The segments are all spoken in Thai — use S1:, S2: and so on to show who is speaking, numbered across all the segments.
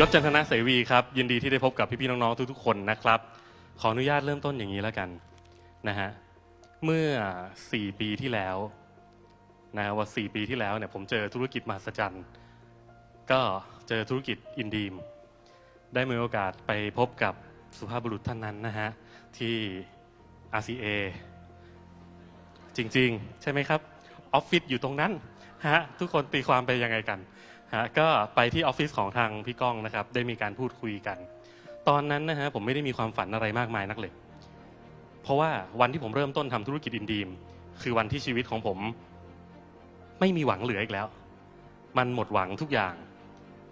S1: ยศจันทนาเสวีครับ ยินดีที่ได้พบกับพี่ๆน้องๆทุกๆคนนะครับ ขออนุญาตเริ่มต้นอย่างนี้แล้วกันนะฮะเมื่อ 4 ปีที่แล้วนะว่า 4 ปีที่แล้วเนี่ยผมเจอธุรกิจมหัศจรรย์ก็เจอธุรกิจอินดีม ได้มีโอกาสไปพบกับสุภาพบุรุษท่านนั้นนะฮะ ที่ RCA จริง ๆ ใช่ไหมครับ ออฟฟิศอยู่ตรงนั้นฮะทุกคนตีความไปยังไงกัน ฮะก็ไปที่ออฟฟิศของทางพี่ก้องนะครับ ได้มีการพูดคุยกัน ตอนนั้นนะฮะผมไม่ได้มีความฝันอะไรมากมายนักเลย เพราะว่าวันที่ผมเริ่มต้นทำธุรกิจอินดีม คือวันที่ชีวิตของผม ไม่มีหวังเหลืออีกแล้ว มันหมดหวังทุกอย่าง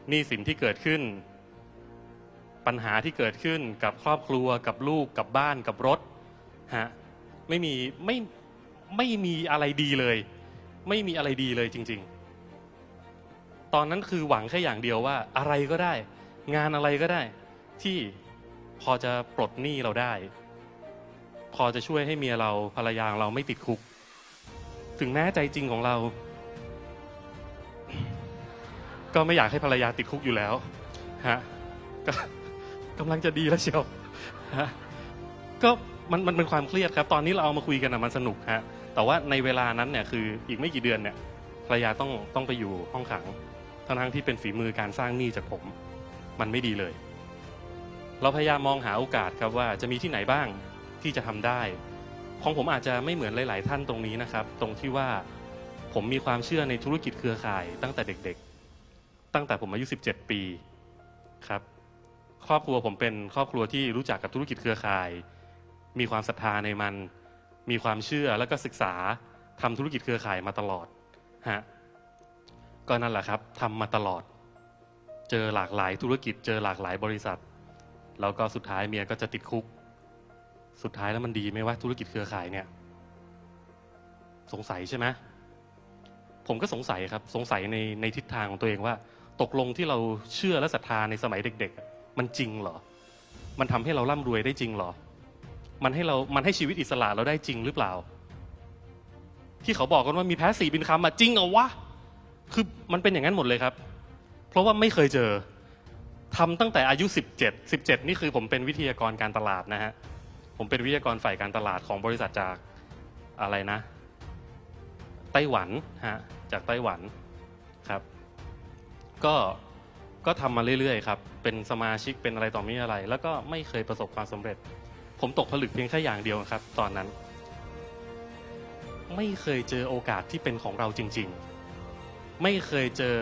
S1: หนี้สินที่เกิดขึ้น ปัญหาที่เกิดขึ้นกับครอบครัวกับลูกกับบ้านกับรถฮะไม่มีไม่ไม่มีอะไรดีเลย ไม่มีอะไรดีเลยจริง ๆ ตอนนั้นคือหวังแค่อย่างเดียวว่าอะไรก็ได้ งานอะไรก็ได้ ที่พอจะปลดหนี้เราได้ พอจะช่วยให้เมียเราภรรยาของเราไม่ติดคุก ถึงแม้ใจจริงของเรา ก็ไม่อยากให้ภรรยาติดคุกอยู่แล้วฮะก็กำลังจะดีแล้วเชียวฮะก็มันมันเป็นความเครียดครับ ตอนนี้เราเอามาคุยกันนะมันสนุกฮะแต่ว่าในเวลานั้นเนี่ยคืออีกไม่กี่เดือนเนี่ยภรรยาต้องต้องไปอยู่ห้องขัง ทั้งทั้งที่เป็นฝีมือการสร้างหนี้จากผม มันไม่ดีเลย เราพยายามมองหาโอกาสครับว่าจะมีที่ไหนบ้างที่จะทำได้ ของผมอาจจะไม่เหมือนหลาย ๆ ท่านตรงนี้นะครับ ตรงที่ว่าผมมีความเชื่อในธุรกิจเครือข่าย ตั้งแต่เด็ก ๆ ตั้งแต่ผมอายุ 17 ปีครับครอบครัวผมเป็นครอบครัวที่รู้จักกับธุรกิจเครือข่าย มีความศรัทธาในมัน มีความเชื่อแล้วก็ศึกษาทำธุรกิจเครือข่ายมาตลอดฮะ ก็นั่นแหละครับทำมาตลอด เจอหลากหลายธุรกิจ เจอหลากหลายบริษัท แล้วก็สุดท้ายเมียก็จะติดคุก สุดท้ายแล้วมันดีไหมว่าธุรกิจเครือข่ายเนี่ย สงสัยใช่ไหมผมก็สงสัยครับ สงสัยในในทิศทางของตัวเองว่า ตกลงที่เราเชื่อและศรัทธาในสมัยเด็ก ๆ มันจริงเหรอ มันทำให้เราร่ำรวยได้จริงเหรอ มันให้เรา มันให้ชีวิตอิสระเราได้จริงหรือเปล่า ที่เขาบอกกันว่ามีแพ้สีบินคำอะจริงเหรอวะ คือมันเป็นอย่างนั้นหมดเลยครับ เพราะว่าไม่เคยเจอทำตั้งแต่อายุ 17 17 นี่คือผมเป็นวิทยากรการตลาดนะฮะ ผมเป็นวิทยากรฝ่ายการตลาดของบริษัทจากอะไรนะ ไต้หวันฮะ จากไต้หวันครับ ก็ก็ทำมาเรื่อยๆครับ เป็นสมาชิกเป็นอะไรต่อมีอะไร แล้วก็ไม่เคยประสบความสำเร็จ ผมตกผลึกเพียงแค่อย่างเดียวครับ ตอนนั้น ไม่เคยเจอโอกาสที่เป็นของเราจริง ๆ ไม่เคยเจอ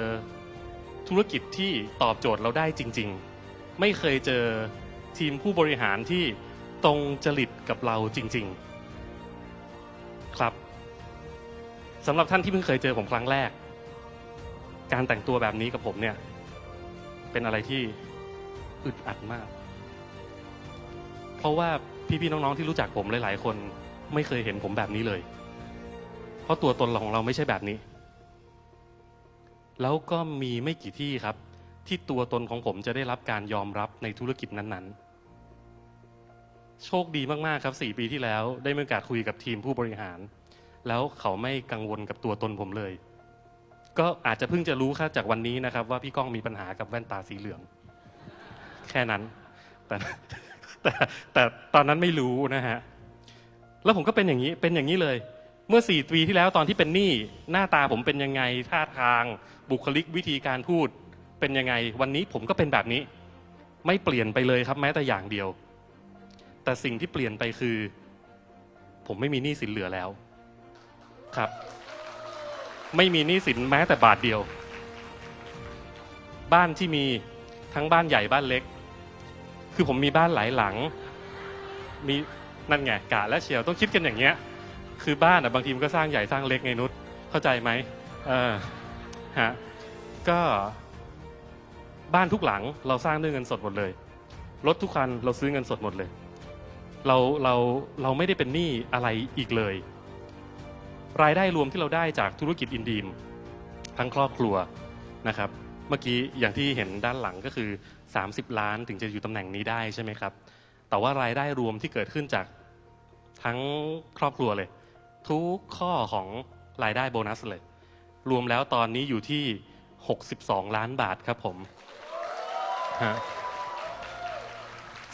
S1: ธุรกิจที่ตอบโจทย์เราได้จริง ๆ ไม่เคยเจอทีมผู้บริหารที่ตรงจริตกับเราจริง ๆ ครับสำหรับท่านที่เพิ่งเคยเจอผมครั้งแรก การแต่งตัวแบบนี้กับผมเนี่ย เป็นอะไรที่อึดอัดมาก เพราะว่าพี่ๆน้องๆที่รู้จักผมหลายๆ คนไม่เคยเห็นผมแบบนี้เลย เพราะตัวตนของเราไม่ใช่แบบนี้ แล้วก็มีไม่กี่ที่ครับ ที่ตัวตนของผมจะได้รับการยอมรับในธุรกิจนั้นๆ โชคดีมากๆครับสี่ปีที่แล้วได้มีโอกาสคุยกับทีมผู้บริหาร แล้วเขาไม่กังวลกับตัวตนผมเลย ก็อาจจะเพิ่งจะรู้ครับจากวันนี้นะครับ ว่าพี่ก้องมีปัญหากับแว่นตาสีเหลือง แค่นั้น แต่แต่แต่ตอนนั้นไม่รู้นะฮะแล้วผมก็เป็นอย่างนี้เป็นอย่างนี้เลย เมื่อสี่ปีที่แล้วตอนที่เป็นหนี้หน้าตาผมเป็นยังไงท่าทางบุคลิกวิธีการพูดเป็นยังไง วันนี้ผมก็เป็นแบบนี้ ไม่เปลี่ยนไปเลยครับแม้แต่อย่างเดียว แต่สิ่งที่เปลี่ยนไปคือ ผมไม่มีหนี้สินเหลือแล้วครับ ไม่มีหนี้สินแม้แต่บาทเดียว บ้านที่มีทั้งบ้านใหญ่บ้านเล็ก คือผมมีบ้านหลายหลัง มีนั่นไงกะและเชียวต้องคิดกันอย่างเงี้ย คือบ้านอะบางทีมันก็สร้างใหญ่สร้างเล็กไงนุชเข้าใจไหมเออฮะก็บ้านทุกหลังเราสร้างด้วยเงินสดหมดเลยรถทุกคันเราซื้อเงินสดหมดเลย เราเราเราไม่ได้เป็นหนี้อะไรอีกเลย รายได้รวมที่เราได้จากธุรกิจอินดีม ทั้งครอบครัวนะครับ เมื่อกี้อย่างที่เห็นด้านหลังก็คือ 30 ล้านถึงจะอยู่ตำแหน่งนี้ได้ใช่ไหมครับ แต่ว่ารายได้รวมที่เกิดขึ้นจากทั้งครอบครัวเลย ทุกข้อของรายได้โบนัสเลย รวมแล้วตอนนี้อยู่ที่ 62 ล้านบาทครับผมฮะ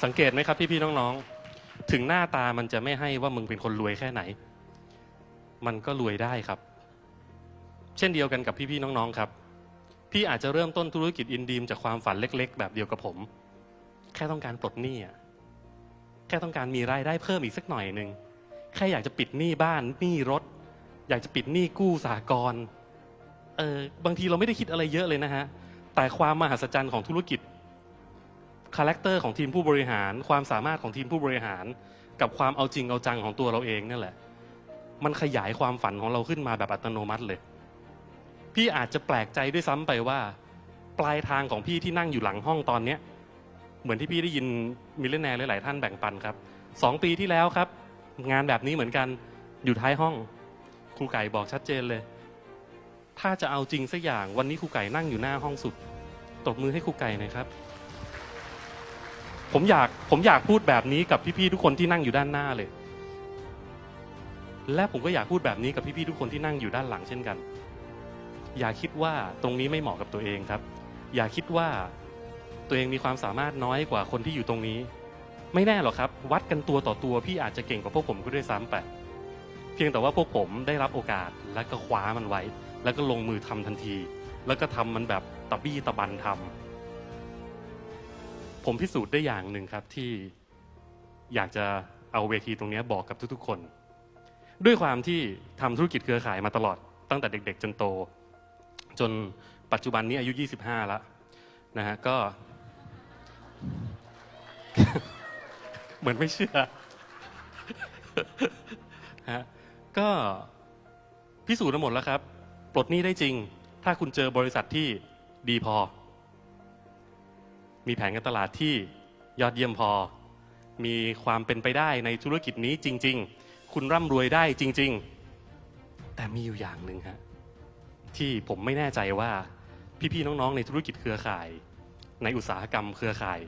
S1: สังเกตไหมครับพี่ๆน้องๆ ถึงหน้าตามันจะไม่ให้ว่ามึงเป็นคนรวยแค่ไหน มันก็รวยได้ครับ เช่นเดียวกันกับพี่ๆน้องๆครับ พี่อาจจะเริ่มต้นธุรกิจอินดีมจากความฝันเล็ก ๆ แบบเดียวกับผม แค่ต้องการปลดหนี้อะแค่ต้องการมีรายได้เพิ่มอีกสักหน่อยหนึ่ง แค่อยากจะปิดหนี้บ้านหนี้รถ อยากจะปิดหนี้กู้สหกรณ์เออบางทีเราไม่ได้คิดอะไรเยอะเลยนะฮะ แต่ความมหัศจรรย์ของธุรกิจคาแรคเตอร์ของทีมผู้บริหาร ความสามารถของทีมผู้บริหาร กับความเอาจริงเอาจังของตัวเราเองนั่นแหละ มันขยายความฝันของเราขึ้นมาแบบอัตโนมัติเลย พี่อาจจะแปลกใจด้วยซ้ำไปว่า ปลายทางของพี่ที่นั่งอยู่หลังห้องตอนเนี้ยเหมือนที่พี่ได้ยินมิเลนแนร์หลาย ๆ ท่านแบ่งปันครับสองปีที่แล้วครับ งานแบบนี้เหมือนกันอยู่ท้ายห้องครูไก่บอกชัดเจนเลย ถ้าจะเอาจริงสักอย่างวันนี้ครูไก่นั่งอยู่หน้าห้องสุดตบมือให้ครูไก่หน่อยครับ ผมอยากผมอยากพูดแบบนี้กับพี่ๆทุกคนที่นั่งอยู่ด้านหน้าเลย และผมก็อยากพูดแบบนี้กับพี่ๆทุกคนที่นั่งอยู่ด้านหลังเช่นกัน อย่าคิดว่าตรงนี้ไม่เหมาะกับตัวเองครับ อย่าคิดว่าตัวเองมีความสามารถน้อยกว่าคนที่อยู่ตรงนี้ ไม่แน่หรอกครับ วัดกันตัวต่อตัวพี่อาจจะเก่งกว่าพวกผมก็ด้วยซ้ำไปเพียงแต่ว่าพวกผมได้รับโอกาสและก็คว้ามันไว้ แล้วก็ลงมือทำทันที แล้วก็ทำมันแบบตะบี้ตะบันทำผมพิสูจน์ได้อย่างหนึ่งครับที่อยากจะเอาเวทีตรงนี้บอกกับทุกๆคน ด้วยความที่ทำธุรกิจเครือข่ายมาตลอดตั้งแต่เด็ก ๆ จนโต จนปัจจุบันนี้อายุ 25 แล้วนะฮะก็ เหมือนไม่เชื่อฮะก็พิสูจน์มาหมดแล้วครับ ปลดหนี้ได้จริง ถ้าคุณเจอบริษัทที่ดีพอ มีแผนการตลาดที่ยอดเยี่ยมพอ มีความเป็นไปได้ในธุรกิจนี้จริง ๆ คุณร่ำรวยได้จริง ๆ แต่มีอยู่อย่างหนึ่งฮะที่ผมไม่แน่ใจว่าพี่ๆน้องๆ ในธุรกิจเครือข่าย ในอุตสาหกรรมเครือข่าย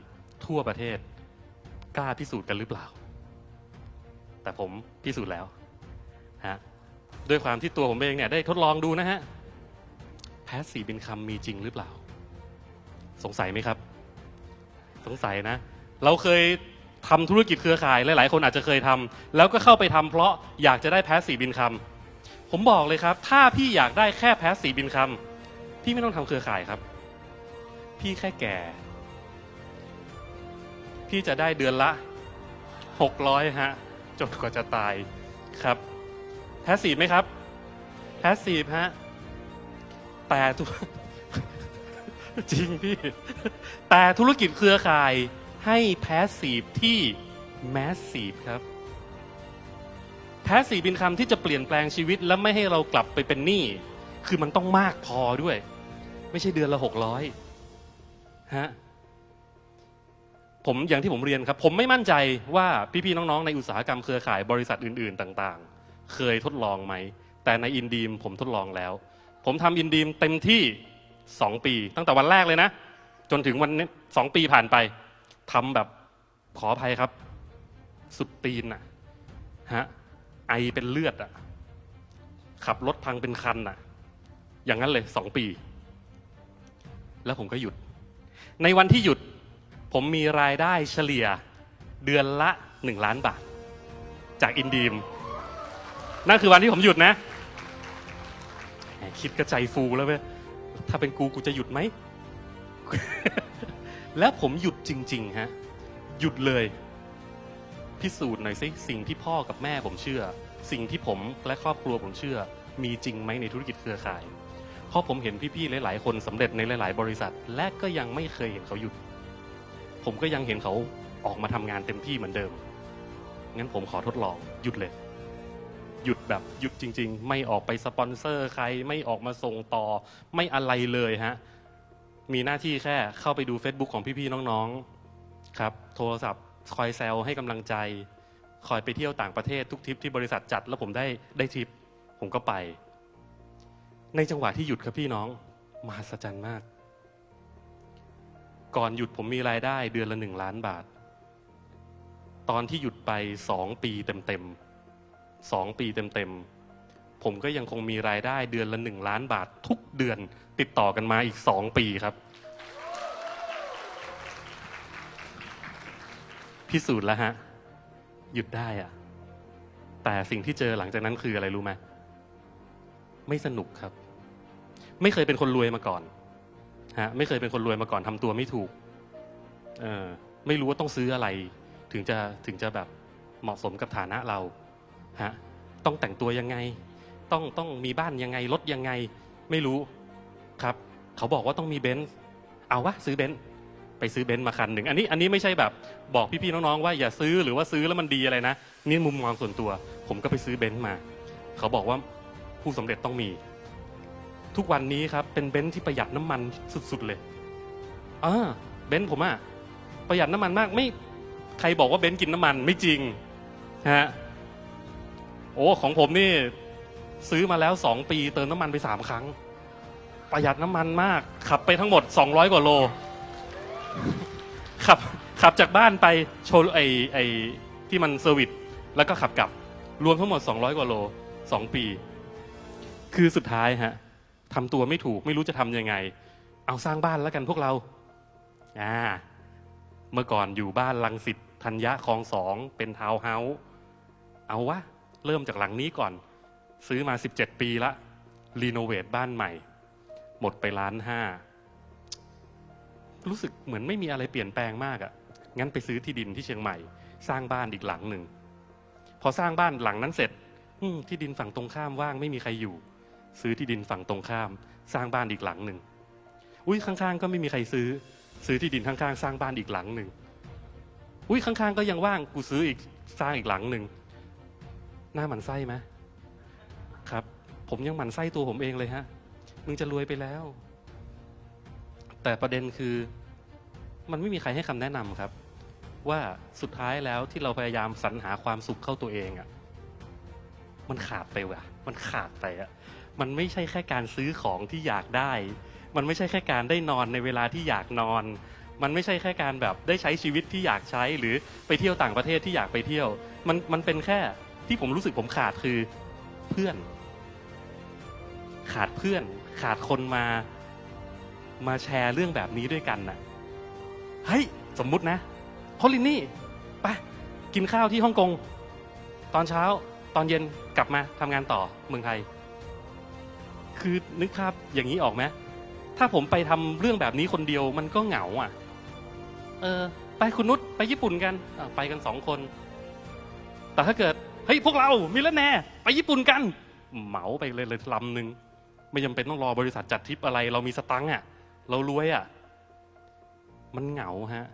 S1: ทั่วประเทศ ล้าพิสูจน์กันหรือเปล่า แต่ผมพิสูจน์แล้วฮะด้วยความที่ตัวผมเองเนี่ยได้ทดลองดูนะฮะแพสซีบินคำมีจริงหรือเปล่า สงสัยไหมครับ สงสัยนะ เราเคยทำธุรกิจเครือข่ายหลาย ๆ คนอาจจะเคยทำแล้วก็เข้าไปทำเพราะอยากจะได้แพสซีบินคำผมบอกเลยครับ ถ้าพี่อยากได้แค่แพสซีบินคำพี่ไม่ต้องทำเครือข่ายครับ พี่แค่แก่ พี่จะได้เดือนละหกร้อยฮะ จนกว่าจะตายครับแพสซีฟไหมครับแพสซีฟฮะแต่ทุกจริงพี่ แต่ธุรกิจเครือข่ายให้แพสซีฟที่แมสซีฟครับแพสซีฟเป็นคำที่จะเปลี่ยนแปลงชีวิต และไม่ให้เรากลับไปเป็นหนี้คือมันต้องมากพอด้วย ไม่ใช่เดือนละหกร้อยฮะ ผมอย่างที่ผมเรียนครับ ผมไม่มั่นใจว่าพี่ๆน้องๆในอุตสาหกรรมเครือข่ายบริษัทอื่นๆต่างๆ เคยทดลองไหม แต่ในอินดีมผมทดลองแล้ว ผมทำอินดีมเต็มที่สองปี ตั้งแต่วันแรกเลยนะ จนถึงวันนี้สองปีผ่านไปทำแบบขออภัยครับ สุดตีนอะฮะไอเป็นเลือดอะขับรถพังเป็นคันอะอย่างนั้นเลยสองปี แล้วผมก็หยุด ในวันที่หยุด ผมมีรายได้เฉลี่ยเดือนละหนึ่งล้านบาท จากอินดีม นั่นคือวันที่ผมหยุดนะแหมคิดกระใจฟูแล้วเว้ยถ้าเป็นกูกูจะหยุดไหม แล้วผมหยุดจริง ๆ ฮะ หยุดเลย พิสูจน์หน่อยสิ สิ่งที่พ่อกับแม่ผมเชื่อ สิ่งที่ผมและครอบครัวผมเชื่อ มีจริงไหมในธุรกิจเครือข่าย เพราะผมเห็นพี่ ๆ หลาย ๆ คนสำเร็จในหลาย ๆ บริษัท และก็ยังไม่เคยเห็นเขาหยุด ผมก็ยังเห็นเขาออกมาทำงานเต็มที่เหมือนเดิม งั้นผมขอทดลองหยุดเลย หยุดแบบหยุดจริง ๆ ไม่ออกไปสปอนเซอร์ใคร ไม่ออกมาส่งต่อ ไม่อะไรเลยฮะ มีหน้าที่แค่เข้าไปดู Facebook ของพี่ ๆ น้อง ๆ ครับ โทรศัพท์ คอยแซวให้กำลังใจ คอยไปเที่ยวต่างประเทศทุกทริปที่บริษัทจัด แล้วผมได้ได้ทริป ผมก็ไป ในจังหวะที่หยุดครับพี่น้อง มหัศจรรย์มาก ก่อนหยุดผมมีรายได้เดือนละหนึ่งล้านบาท ตอนที่หยุดไปสองปีเต็มๆสองปีเต็มๆ ผมก็ยังคงมีรายได้เดือนละหนึ่งล้านบาท ทุกเดือนติดต่อกันมาอีกสองปีครับ พิสูจน์แล้วฮะ หยุดได้อะแต่สิ่งที่เจอหลังจากนั้นคืออะไรรู้ไหมไม่สนุกครับ ไม่เคยเป็นคนรวยมาก่อน ฮะไม่เคยเป็นคนรวยมาก่อนทำตัวไม่ถูกเออไม่รู้ว่าต้องซื้ออะไร ถึงจะถึงจะแบบเหมาะสมกับฐานะเราฮะต้องแต่งตัวยังไง ต้องต้องมีบ้านยังไงรถยังไง ไม่รู้ครับ เขาบอกว่าต้องมีเบนซ์เอาวะซื้อเบนซ์ไปซื้อเบนซ์มาคันหนึ่งอันนี้อันนี้ไม่ใช่แบบบอกพี่ๆน้องๆว่าอย่าซื้อหรือว่าซื้อแล้วมันดีอะไรนะนี่มุมมองส่วนตัว ผมก็ไปซื้อเบนซ์มา เขาบอกว่าผู้สำเร็จต้องมี ทุกวันนี้ครับ เป็นเบนซ์ที่ประหยัดน้ำมันสุดๆเลยเออเบนซ์ผมอะประหยัดน้ำมันมากไม่ใครบอกว่าเบนซ์กินน้ำมันไม่จริงฮะโอ้ของผมนี่ซื้อมาแล้วสองปี เติมน้ำมันไปสามครั้ง ประหยัดน้ำมันมาก ขับไปทั้งหมด200กว่าโลขับขับจากบ้านไปโชว์ไอไอที่มันเซอร์วิสแล้วก็ขับกลับ รวมทั้งหมด 200 กว่าโลสองปี คือสุดท้ายฮะ ทำตัวไม่ถูกไม่รู้จะทำยังไง เอาสร้างบ้านแล้วกันพวกเราอ่าเมื่อก่อนอยู่บ้านลังสิตธัญญะคลองสองเป็นทาวน์เฮาส์เอาวะ เริ่มจากหลังนี้ก่อน ซื้อมา 17 ปีละรีโนเวทบ้านใหม่ หมดไปล้านห้ารู้สึกเหมือนไม่มีอะไรเปลี่ยนแปลงมากอะ่ะ งั้นไปซื้อที่ดินที่เชียงใหม่ สร้างบ้านอีกหลังหนึ่ง พอสร้างบ้านหลังนั้นเสร็จที่ดินฝั่งตรงข้ามว่างไม่มีใครอยู่ ซื้อที่ดินฝั่งตรงข้าม สร้างบ้านอีกหลังหนึ่งอุ้ยข้างๆ ก็ไม่มีใครซื้อ ซื้อที่ดินข้างๆ สร้างบ้านอีกหลังหนึ่งอุ้ยข้างๆ ก็ยังว่างกูซื้ออีกสร้างอีกหลังหนึ่งหน้าหมันไส้ไหมครับ ผมยังหมั่นไส้ตัวผมเองเลยฮะมึงจะรวยไปแล้ว แต่ประเด็นคือมันไม่มีใครให้คำแนะนำครับ ว่าสุดท้ายแล้วที่เราพยายามสรรหาความสุขเข้าตัวเองอะ่ะ มันขาดไปว่ะ มันขาดไปอะ่ะ มันไม่ใช่แค่การซื้อของที่อยากได้ มันไม่ใช่แค่การได้นอนในเวลาที่อยากนอน มันไม่ใช่แค่การแบบได้ใช้ชีวิตที่อยากใช้ หรือไปเที่ยวต่างประเทศที่อยากไปเที่ยว มันมันเป็นแค่ที่ผมรู้สึกผมขาดคือเพื่อน ขาดเพื่อน ขาดคนมา มาแชร์เรื่องแบบนี้ด้วยกันน่ะเฮ้ยสมมุตินะพอลินนี่ไปกินข้าวที่ฮ่องกง ตอนเช้าตอนเย็นกลับมาทำงานต่อเมืองไทย คือนึกภาพอย่างนี้ออกไหมถ้าผมไปทำเรื่องแบบนี้คนเดียวมันก็เหงาอะ เออ ไปคุณนุชไปญี่ปุ่นกันไปกันสองคน แต่ถ้าเกิดเฮ้ยพวกเรามีแล้วแน่ไปญี่ปุ่นกัน เหมาไปเลยเลยลำหนึ่งไม่จำเป็นต้องรอบริษัทจัดทริปอะไร เรามีสตังค์อะ เรารวยอะ มันเหงาฮะ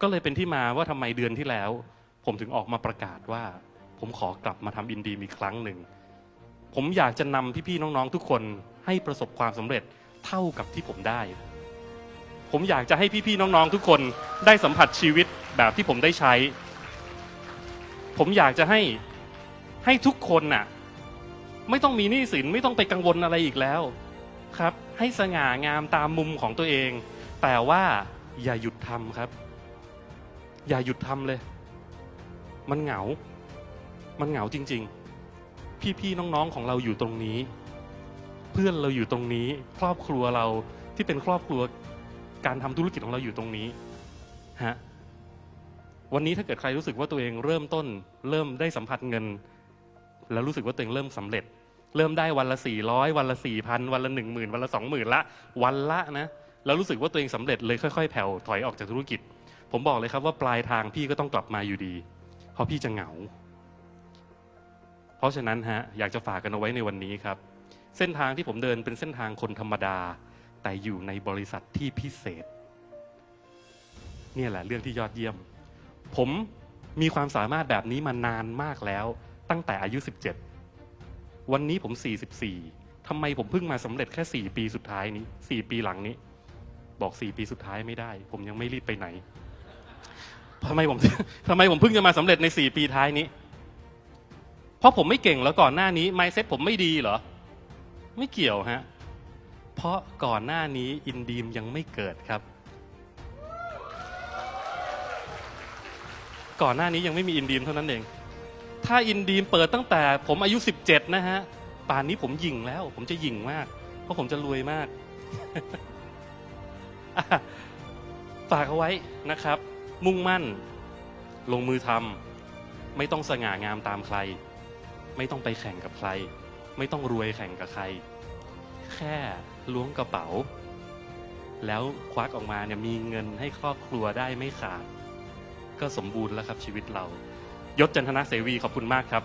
S1: ก็เลยเป็นที่มาว่าทำไมเดือนที่แล้ว ผมถึงออกมาประกาศว่า ผมขอกลับมาทำอินดีมอีกครั้งหนึ่ง ผมอยากจะนำพี่ๆน้องๆทุกคนให้ประสบความสำเร็จเท่ากับที่ผมได้ ผมอยากจะให้พี่ๆน้องๆทุกคนได้สัมผัสชีวิตแบบที่ผมได้ใช้ ผมอยากจะให้ให้ทุกคนน่ะ ไม่ต้องมีหนี้สินไม่ต้องไปกังวลอะไรอีกแล้วครับ ให้สง่างามตามมุมของตัวเอง แต่ว่าอย่าหยุดทำครับ อย่าหยุดทำเลย มันเหงา มันเหงาจริง ๆ พี่ๆน้องๆของเราอยู่ตรงนี้ เพื่อนเราอยู่ตรงนี้ ครอบครัวเราที่เป็นครอบครัวการทำธุรกิจของเราอยู่ตรงนี้ฮะวันนี้ถ้าเกิดใครรู้สึกว่าตัวเองเริ่มต้น เริ่มได้สัมผัสเงิน แล้วรู้สึกว่าตัวเองเริ่มสำเร็จ เริ่มได้วันละสี่ร้อยวันละสี่พันวันละหนึ่งหมื่นวันละสองหมื่นละ วันละนะแล้วรู้สึกว่าตัวเองสำเร็จเลยค่อยๆแผ่วถอยออกจากธุรกิจ ผมบอกเลยครับว่าปลายทางพี่ก็ต้องกลับมาอยู่ดี เพราะพี่จะเหงา เพราะฉะนั้นฮะอยากจะฝากกันเอาไว้ในวันนี้ครับ เส้นทางที่ผมเดินเป็นเส้นทางคนธรรมดา แต่อยู่ในบริษัทที่พิเศษ เนี่ยแหละเรื่องที่ยอดเยี่ยม ผมมีความสามารถแบบนี้มานานมากแล้ว ตั้งแต่อายุ 17 วันนี้ผม 44ทำไมผมเพิ่งมาสำเร็จแค่ 4 ปีสุดท้ายนี้ 4 ปีหลังนี้ บอก 4 ปีสุดท้ายไม่ได้ ผมยังไม่รีบไปไหนทำไมผมทำไมผมเพิ่งจะมาสำเร็จใน 4 ปีท้ายนี้ ราะผมไม่เก่งแล้วก่อนหน้านี้ mindset ผมไม่ดีเหรอ ไม่เกี่ยวฮะ เพราะก่อนหน้านี้อินดีมยังไม่เกิดครับ ก่อนหน้านี้ยังไม่มีอินดีมเท่านั้นเอง ถ้าอินดีมเปิดตั้งแต่ผมอายุ 17 นะฮะ ป่านนี้ผมยิงแล้ว ผมจะยิงมาก เพราะผมจะรวยมาก ฝากเอาไว้นะครับ มุ่งมั่น ลงมือทำไม่ต้องสง่างามตามใคร ไม่ต้องไปแข่งกับใคร ไม่ต้องรวยแข่งกับใคร แค่ล้วงกระเป๋า แล้วควักออกมาเนี่ยมีเงินให้ครอบครัวได้ไม่ขาด ก็สมบูรณ์แล้วครับชีวิตเรา ยศจันทนาเสวีขอบคุณมากครับ